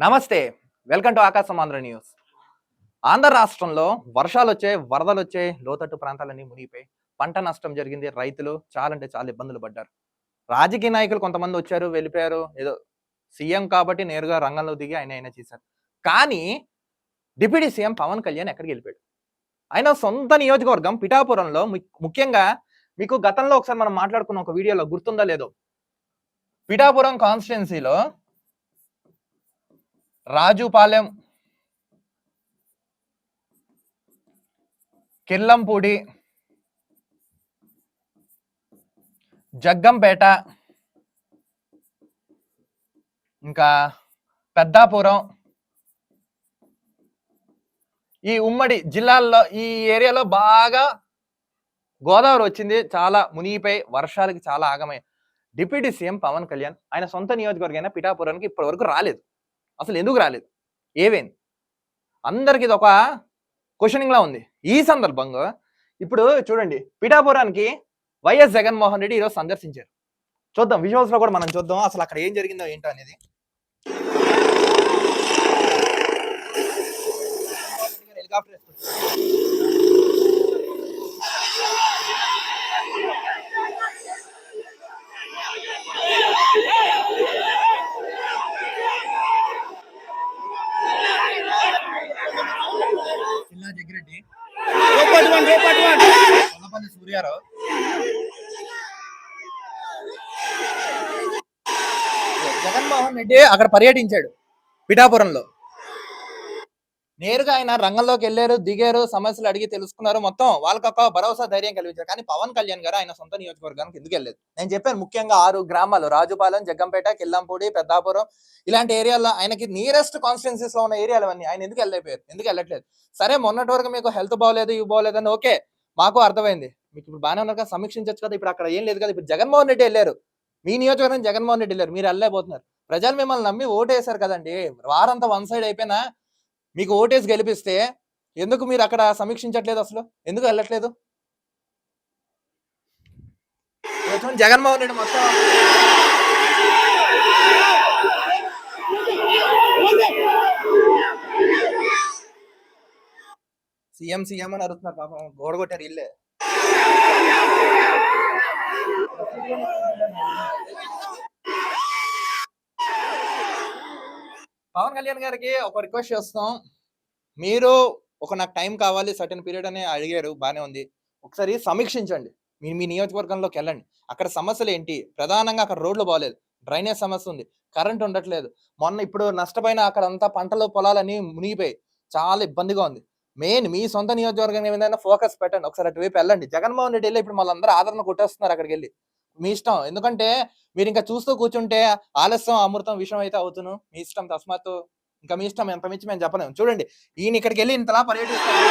నమస్తే welcome to ఆకాశం Andhra news. Andhra రాష్ట్రంలో వర్షాలు వచ్చే వరదలు వచ్చే లోతట్టు ప్రాంతాలన్నీ మునిగిపోయి పంట నష్టం జరిగింది. రైతులు చాలా అంటే చాలా ఇబ్బందులు పడ్డారు. రాజకీయ నాయకులు కొంతమంది వచ్చారు వెళ్ళిపోయారు. ఏదో సీఎం కాబట్టి నేరుగా రంగంలో దిగి ఆయన ఆయన చేశారు. కానీ డిప్యూటీ సీఎం పవన్ కళ్యాణ్ ఎక్కడికి వెళ్ళిపోయాడు? ఆయన సొంత నియోజకవర్గం పిఠాపురంలో ము- ముఖ్యంగా మీకు గతంలో ఒకసారి మనం మాట్లాడుకున్న ఒక వీడియోలో గుర్తుందా లేదో? పిఠాపురం కాన్స్టిట్యున్సీలో రాజుపాలెం కిల్లంపూడి జగ్గంపేట ఇంకా పెద్దాపురం ఈ ఉమ్మడి జిల్లాల్లో ఈ ఏరియాలో బాగా గోదావరి వచ్చింది. చాలా మునిగిపోయి వర్షాలకి చాలా ఆగమై డిప్యూటీ సీఎం పవన్ కళ్యాణ్ ఆయన సొంత నియోజకవర్గమైన పిఠాపురానికి ఇప్పటి వరకు రాలేదు. అసలు ఎందుకు రాలేదు? ఏవేంది అందరికి ఇది ఒక క్వశ్చనింగ్లా ఉంది. ఈ సందర్భంగా ఇప్పుడు చూడండి పిఠాపురానికి వైఎస్ జగన్మోహన్ రెడ్డి ఈరోజు సందర్శించారు. చూద్దాం విజువల్స్లో కూడా మనం చూద్దాం. అసలు అక్కడ ఏం జరిగిందో ఏంటో అనేది. హెలికాప్టర్ కొల్లపల్లి సూర్యారావు. జగన్మోహన్ రెడ్డి అక్కడ పర్యటించాడు పిఠాపురంలో. నేరుగా ఆయన రంగంలోకి వెళ్ళారు దిగారు సమస్యలు అడిగి తెలుసుకున్నారు. మొత్తం వాళ్ళకి ఒక భరోసా ధైర్యం కలిగించారు. కానీ పవన్ కళ్యాణ్ గారు ఆయన సొంత నియోజకవర్గానికి ఎందుకు వెళ్ళలేదు? నేను చెప్పాను ముఖ్యంగా ఆరు గ్రామాలు రాజుపాలెం జగ్గంపేట కిల్లంపూడి పెద్దాపురం ఇలాంటి ఏరియాలో ఆయనకి నియరెస్ట్ కాన్స్టిట్యున్సీస్లో ఉన్న ఏరియాలు అన్ని ఆయన ఎందుకు వెళ్ళలేపోయారు ఎందుకు వెళ్ళట్లేదు? సరే మొన్నటి వరకు మీకు హెల్త్ బాగోలేదు ఇవి బాగోలేదని అని ఓకే మాకు అర్థమైంది. మీకు ఇప్పుడు బాగానే ఉన్నారు కదా సమీక్షించచ్చు కదా ఇప్పుడు అక్కడ ఏం లేదు కదా ఇప్పుడు జగన్మోహన్ రెడ్డి వెళ్ళారు. మీ నియోజకవర్గం జగన్మోహన్ రెడ్డి వెళ్ళారు మీరు వెళ్ళలేకపోతున్నారు. ప్రజలు మిమ్మల్ని నమ్మి ఓటేశారు కదండి. వారంతా వన్ సైడ్ అయిపోయినా మీకు ఓటేసి గెలిపిస్తే ఎందుకు మీరు అక్కడ సమీక్షించట్లేదు అసలు? ఎందుకు వెళ్ళట్లేదు? జగన్మోహన్ రెడ్డి మొత్తం సీఎం సీఎం అని అడుగుతున్నారు పాపం. గోడ కొట్టారు ఇల్లే. పవన్ కళ్యాణ్ గారికి ఒక రిక్వెస్ట్ చేస్తాం మీరు ఒక నాకు టైం కావాలి సర్టన్ పీరియడ్ అని అడిగారు బాగానే ఉంది. ఒకసారి సమీక్షించండి. మీ మీ నియోజకవర్గంలోకి వెళ్ళండి. అక్కడ సమస్యలు ఏంటి? ప్రధానంగా అక్కడ రోడ్లు బాగాలేదు. డ్రైనేజ్ సమస్య ఉంది. కరెంట్ ఉండట్లేదు. మొన్న ఇప్పుడు నష్టపోయిన అక్కడ అంతా పంటలు పొలాలన్నీ మునిగిపోయి చాలా ఇబ్బందిగా ఉంది. మెయిన్ మీ సొంత నియోజకవర్గం ఏమైనా ఫోకస్ పెట్టండి. ఒకసారి అటువైపు వెళ్ళండి. జగన్మోహన్ రెడ్డి వెళ్ళి ఇప్పుడు మళ్ళీ అందరూ ఆదరణ కొట్టేస్తున్నారు అక్కడికి వెళ్ళి. మీ ఇష్టం. ఎందుకంటే మీరు ఇంకా చూస్తూ కూర్చుంటే ఆలస్యం అమృతం విషయం అయితే అవుతును. మీ ఇష్టం తస్మాత్ ఇంకా మీ ఇష్టం ఎంత మించి మేము చెప్పలేము. చూడండి ఈయన ఇక్కడికి వెళ్ళి ఇంతలా పర్యటిస్తారు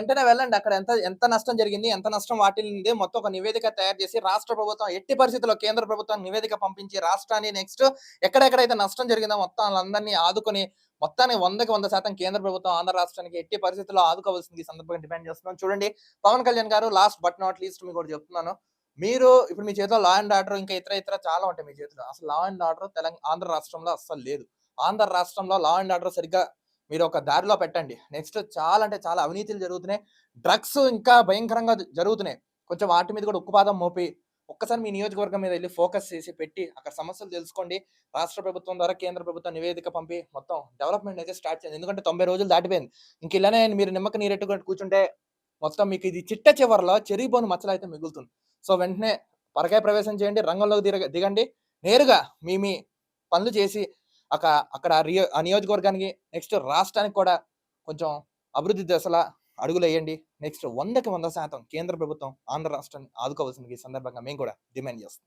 వెంటనే వెళ్ళండి. అక్కడ ఎంత ఎంత నష్టం జరిగింది ఎంత నష్టం వాటిల్లింది మొత్తం ఒక నివేదిక తయారు చేసి రాష్ట్ర ప్రభుత్వం ఎట్టి పరిస్థితుల్లో కేంద్ర ప్రభుత్వం నివేదిక పంపించి రాష్ట్రాన్ని నెక్స్ట్ ఎక్కడెక్కడైతే నష్టం జరిగిందో మొత్తం వాళ్ళందరినీ ఆదుకొని మొత్తాన్ని వందకి వంద శాతం కేంద్ర ప్రభుత్వం ఆంధ్ర రాష్ట్రానికి ఎట్టి పరిస్థితుల్లో ఆదుకోవాల్సింది సందర్భంగా డిమాండ్ చేస్తున్నాం. చూడండి పవన్ కళ్యాణ్ గారు లాస్ట్ బట్ నాట్ లీస్ట్ మీకు కూడా చెప్తున్నాను. మీరు ఇప్పుడు మీ చేతిలో లా అండ్ ఆర్డర్ ఇంకా ఇతర ఇతర చాలా ఉంటాయి మీ చేతిలో. అసలు law and order Telangana Andhra రాష్ట్రంలో అస్సలు లేదు. ఆంధ్ర రాష్ట్రంలో లా అండ్ ఆర్డర్ సరిగ్గా మీరు ఒక దారిలో పెట్టండి. నెక్స్ట్ చాలా అంటే చాలా అవినీతులు జరుగుతున్నాయి. డ్రగ్స్ ఇంకా భయంకరంగా జరుగుతున్నాయి. కొంచెం వాటి మీద కూడా ఉక్కుపాదం మోపి ఒక్కసారి మీ నియోజకవర్గం మీద వెళ్ళి ఫోకస్ చేసి పెట్టి అక్కడ సమస్యలు తెలుసుకోండి. రాష్ట్ర ప్రభుత్వం ద్వారా కేంద్ర ప్రభుత్వం నివేదిక పంపి మొత్తం డెవలప్మెంట్ అయితే స్టార్ట్ చేయండి. ఎందుకంటే తొంభై రోజులు దాటిపోయింది. ఇంక ఇలానే మీరు నిమ్మక నీరెట్టుకుంటూ కూర్చుంటే మొత్తం మీకు ఇది చిట్ట చివరిలో చెరిగిపోని మచ్చలు అయితే మిగులుతుంది. సో వెంటనే పరకాయ ప్రవేశం చేయండి. రంగంలోకి దిగ దిగండి. నేరుగా మీ మీ పనులు చేసి అక్క అక్కడ రియో ఆ నియోజకవర్గానికి నెక్స్ట్ రాష్ట్రానికి కూడా కొంచెం అభివృద్ధి దశలా అడుగులు వేయండి. నెక్స్ట్ వందకి వంద శాతం కేంద్ర ప్రభుత్వం ఆంధ్ర రాష్ట్రాన్ని ఆదుకోవాల్సింది ఈ సందర్భంగా మేము కూడా డిమాండ్ చేస్తాం